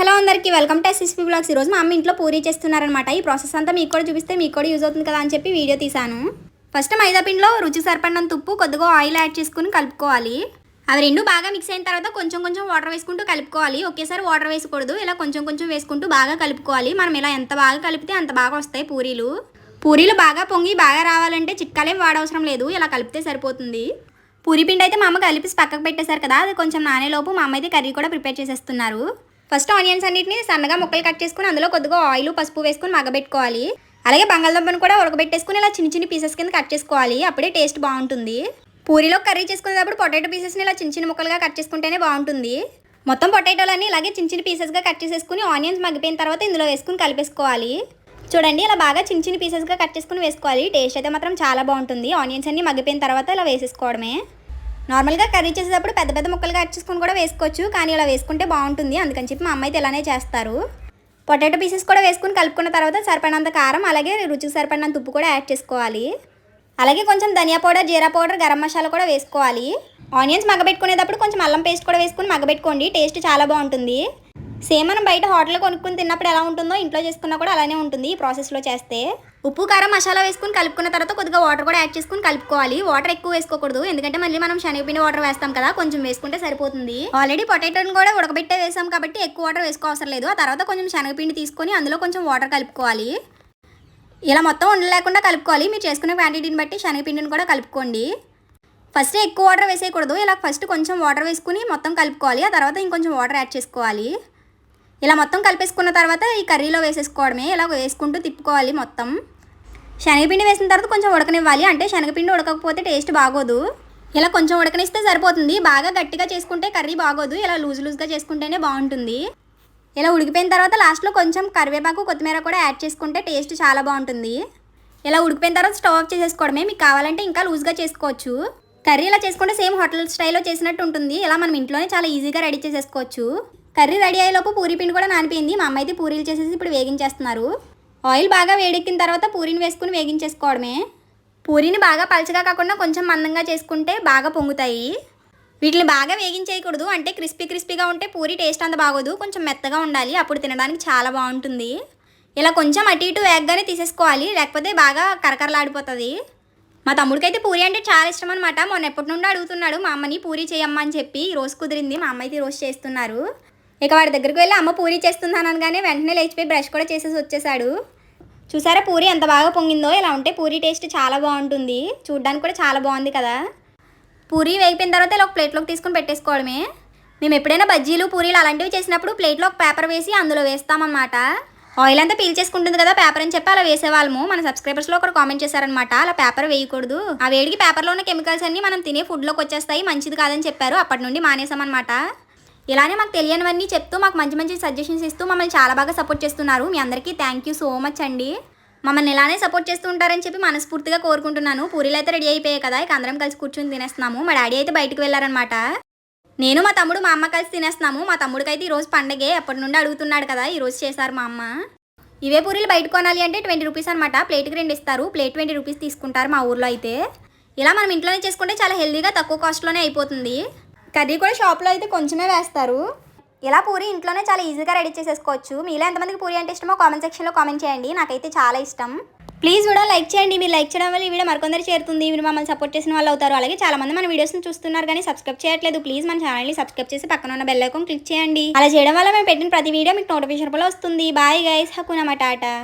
Hello అందరికీ welcome to SSP blogs ఈరోజు మా అమ్మ ఇంట్లో పూరీ చేస్తున్నారనమాట ఈ ప్రాసెస్ అంతా మీకు కూడా చూపిస్తే మీకు కూడా యూజ్ అవుతుంది కదా అని చెప్పి వీడియో తీశాను. ఫస్ట్ మైదా పిండిలో రుచి సరిపడినంత ఉప్పు కొద్దిగా ఆయిల్ యాడ్ చేసుకుని కలుపుకోవాలి. అవి రెండు బాగా మిక్స్ అయిన తర్వాత కొంచెం కొంచెం వాటర్ వేసుకుంటూ కలుపుకోవాలి. ఒకేసారి వాటర్ వేసుకోకూడదు. ఇలా కొంచెం కొంచెం వేసుకుంటూ బాగా కలుపుకోవాలి. మనం ఇలా ఎంత బాగా కలిపితే అంత బాగా వస్తాయి పూరీలు. పూరీలు బాగా పొంగి బాగా రావాలంటే చిట్కాలేం వాడవసరం లేదు. ఇలా కలిపితే సరిపోతుంది. పూరి పిండి అయితే మా అమ్మ కలిపి పక్కకు పెట్టేశారు కదా. అది కొంచెం నానేలోపు మా అమ్మ అయితే కర్రీ కూడా ప్రిపేర్ చేసేస్తున్నారు. ఫస్ట్ ఆనియన్స్ అన్నిటిని సన్నగా ముక్కలు కట్ చేసుకుని అందులో కొద్దిగా ఆయిల్ పసుపు వేసుకుని మగబెట్టుకోవాలి అలాగే బంగాళదుంపను కూడా ఉడకబెట్టేసుకుని ఇలా చిన్న చిన్న పీసెస్ కింద కట్ చేసుకోవాలి. అప్పుడే టేస్ట్ బాగుంటుంది. పూరిలో కర్రీ చేసుకునేటప్పుడు పొటాటో పీసెస్ని ఇలా చిన్న చిన్న ముక్కలుగా కట్ చేసుకుంటేనే బాగుంటుంది. మొత్తం పొటాటోలన్నీ ఇలాగే చిన్న చిన్న పీసెస్గా కట్ చేసేసుకుని ఆనియన్స్ మగ్గిపోయిన తర్వాత ఇందులో వేసుకుని కలిపేసుకోవాలి. చూడండి ఇలా బాగా చిన్న చిన్న పీసెస్గా కట్ చేసుకుని వేసుకోవాలి. టేస్ట్ అయితే మాత్రం చాలా బాగుంటుంది. ఆనియన్స్ అన్నీ మగ్గిపోయిన తర్వాత ఇలా వేసేసుకోవడమే. నార్మల్గా కర్రీ చేసేటప్పుడు పెద్ద పెద్ద ముక్కలుగా కట్ చేసుకుని కూడా వేసుకోవచ్చు కానీ ఇలా వేసుకుంటే బాగుంటుంది. అందుకని చెప్పి మా అమ్మ అయితే ఇలానే చేస్తారు. పొటాటో పీసెస్ కూడా వేసుకుని కలుపుకున్న తర్వాత సరిపడినంత కారం అలాగే రుచికి సరిపడినంత ఉప్పు కూడా యాడ్ చేసుకోవాలి. అలాగే కొంచెం ధనియా పౌడర్ జీరా పౌడర్ గరం మసాలా కూడా వేసుకోవాలి. ఆనియన్స్ మగ్గబెట్టుకునేటప్పుడు కొంచెం అల్లం పేస్ట్ కూడా వేసుకుని మగ్గబెట్టుకోండి టేస్ట్ చాలా బాగుంటుంది. సేమ్ మనం బయట హోటల్లో కొనుక్కుని తిన్నప్పుడు ఎలా ఉంటుందో ఇంట్లో చేసుకున్నా కూడా అలానే ఉంటుంది ఈ ప్రాసెస్లో చేస్తే. ఉప్పు కారం మసాలా వేసుకుని కలుపుకున్న తర్వాత కొద్దిగా వాటర్ కూడా యాడ్ చేసుకుని కలుపుకోవాలి. వాటర్ ఎక్కువ వేసుకోకూడదు. ఎందుకంటే మళ్ళీ మనం శనగపిండి వాటర్ వేస్తాం కదా కొంచెం వేసుకుంటే సరిపోతుంది. ఆల్రెడీ పొటాటోని కూడా ఉడకబెట్టే వేసాం కాబట్టి ఎక్కువ వాటర్ వేసుకోవసరం లేదు. ఆ తర్వాత కొంచెం శనగపిండి తీసుకొని అందులో కొంచెం వాటర్ కలుపుకోవాలి. ఇలా మొత్తం ఉండలేకుండా కలుపుకోవాలి. మీరు చేసుకునే క్వాంటిటీని బట్టి శనగపిండిని కూడా కలుపుకోండి. ఫస్ట్ ఎక్కువ వాటర్ వేసేయకూడదు. ఇలా ఫస్ట్ కొంచెం వాటర్ వేసుకుని మొత్తం కలుపుకోవాలి. ఆ తర్వాత ఇంకొంచెం వాటర్ యాడ్ చేసుకోవాలి. ఇలా మొత్తం కలిపేసుకున్న తర్వాత ఈ కర్రీలో వేసేసుకోవడమే. ఇలా వేసుకుంటూ తిప్పుకోవాలి మొత్తం. శనగపిండి వేసిన తర్వాత కొంచెం ఉడకనివ్వాలి. అంటే శనగపిండి ఉడకకపోతే టేస్ట్ బాగోదు. ఇలా కొంచెం ఉడకనిస్తే సరిపోతుంది. బాగా గట్టిగా చేసుకుంటే కర్రీ బాగోదు. ఇలా లూజ్ లూజ్గా చేసుకుంటేనే బాగుంటుంది. ఇలా ఉడికిపోయిన తర్వాత లాస్ట్లో కొంచెం కరివేపాకు కొత్తిమీర కూడా యాడ్ చేసుకుంటే టేస్ట్ చాలా బాగుంటుంది. ఇలా ఉడికిపోయిన తర్వాత స్టవ్ ఆఫ్ చేసేసుకోవడమే. మీకు కావాలంటే ఇంకా లూజ్గా చేసుకోవచ్చు. కర్రీ ఇలా చేసుకుంటే సేమ్ హోటల్ స్టైల్లో చేసినట్టు ఉంటుంది. ఇలా మనం ఇంట్లోనే చాలా ఈజీగా రెడీ చేసేసుకోవచ్చు. కర్రీ రెడీ అయ్యేలోపు పూరి పిండి కూడా నానిపోయింది. మా అమ్మ అయితే పూరీలు చేసేసి ఇప్పుడు వేగించేస్తున్నారు. ఆయిల్ బాగా వేడెక్కిన తర్వాత పూరిని వేసుకుని వేగించేసుకోవడమే. పూరిని బాగా పలచగా కాకుండా కొంచెం మందంగా చేసుకుంటే బాగా పొంగుతాయి. వీటిని బాగా వేగించేయకూడదు. అంటే క్రిస్పీ క్రిస్పీగా ఉంటే పూరి టేస్ట్ అంత బాగోదు. కొంచెం మెత్తగా ఉండాలి. అప్పుడు తినడానికి చాలా బాగుంటుంది. ఇలా కొంచెం అటు ఇటు వేగగానే తీసేసుకోవాలి. లేకపోతే బాగా కరకరలాడిపోతుంది. మా తమ్ముడికైతే పూరి అంటే చాలా ఇష్టం అనమాట మొన్న ఎప్పటి నుండి అడుగుతున్నాడు మా అమ్మని పూరి చేయమ్మా అని చెప్పి రోజు కుదిరింది. మా అమ్మ అయితే రోజు చేస్తున్నారు. ఇక వాడి దగ్గరికి వెళ్ళి అమ్మ పూరి చేస్తున్నాను అనగానే వెంటనే లేచిపోయి బ్రష్ కూడా చేసేసి వచ్చేసాడు చూసారా పూరి ఎంత బాగా పొంగిందో? ఇలా ఉంటే పూరి టేస్ట్ చాలా బాగుంటుంది. చూడ్డానికి కూడా చాలా బాగుంది కదా. పూరి వేగిపోయిన తర్వాత ఇలా ఒక ప్లేట్లోకి తీసుకుని పెట్టేసుకోవడమే. మేము ఎప్పుడైనా బజ్జీలు పూరీలు అలాంటివి చేసినప్పుడు ప్లేట్లో ఒక పేపర్ వేసి అందులో వేస్తామన్నమాట. ఆయిల్ అంతా పీల్ చేసుకుంటుంది కదా పేపర్ అని చెప్పి అలా వేసేవాళ్ళము. మన సబ్స్క్రైబర్స్లో ఒకరు కామెంట్ చేశారనమాట అలా పేపర్ వేయకూడదు. ఆ వేడికి పేపర్లో ఉన్న కెమికల్స్ అన్ని మనం తినే ఫుడ్లోకి వచ్చేస్తాయి మంచిది కాదని చెప్పారు. అప్పటి నుండి మానేసామన్నమాట ఇలానే మాకు తెలియనివన్నీ చెప్తూ మాకు మంచి మంచి సజెషన్స్ ఇస్తూ మమ్మల్ని చాలా బాగా సపోర్ట్ చేస్తున్నారు. మీ అందరికీ థ్యాంక్ యూ సో మచ్ అండి. మమ్మల్ని ఇలానే సపోర్ట్ చేస్తూ ఉంటారని చెప్పి మనస్ఫూర్తిగా కోరుకుంటున్నాను. పూరీలు అయితే రెడీ అయిపోయాయి కదా ఇక అందరం కలిసి కూర్చొని తినేస్తున్నాము. మా డాడీ అయితే బయటకు వెళ్ళారనమాట నేను మా తమ్ముడు మా అమ్మ కలిసి తినేస్తున్నాము. మా తమ్ముడికైతే ఈరోజు పండగే. ఎప్పటి నుండి అడుగుతున్నాడు కదా ఈరోజు చేశారు మా అమ్మ. ఇవే పూరీలు బయట కొనాలి అంటే ట్వంటీ రూపీస్ అనమాట ప్లేట్కి రెండు ఇస్తారు. ప్లేట్ ట్వంటీ రూపీస్ తీసుకుంటారు మా ఊర్లో అయితే. ఇలా మనం ఇంట్లోనే చేసుకుంటే చాలా హెల్దీగా తక్కువ కాస్ట్లోనే అయిపోతుంది. కర్రీ కూడా షాప్లో అయితే కొంచెమే వేస్తారు. ఇలా పూరి ఇంట్లోనే చాలా ఈజీగా రెడీ చేసేసుకోవచ్చు. మీలో ఎంతమందికి పూరి అంటే ఇష్టమో కామెంట్ సెక్షన్లో కామెంట్ చేయండి. నాకైతే చాలా ఇష్టం. ప్లీజ్ కూడా లైక్ చేయండి. మీరు లైక్ చేయడం వల్ల ఈ వీడియో మరికొందరు చేరుతుంది. మీరు మమ్మల్ని సపోర్ట్ చేసిన వాళ్ళు అవుతారు. అలాగే చాలా మంది మన వీడియోస్ని చూస్తున్నారు కానీ సబ్స్క్రైబ్ చేయట్లేదు. ప్లీజ్ మన ఛానల్ని సబ్స్క్రైబ్ చేసి పక్కన ఉన్న బెల్ ఐకాన్ క్లిక్ చేయండి. అలా చేయడం వల్ల మేము పెట్టిన ప్రతి వీడియో మీకు నోటిఫికేషన్ వస్తుంది. Bye guys. హకునమా టాటా.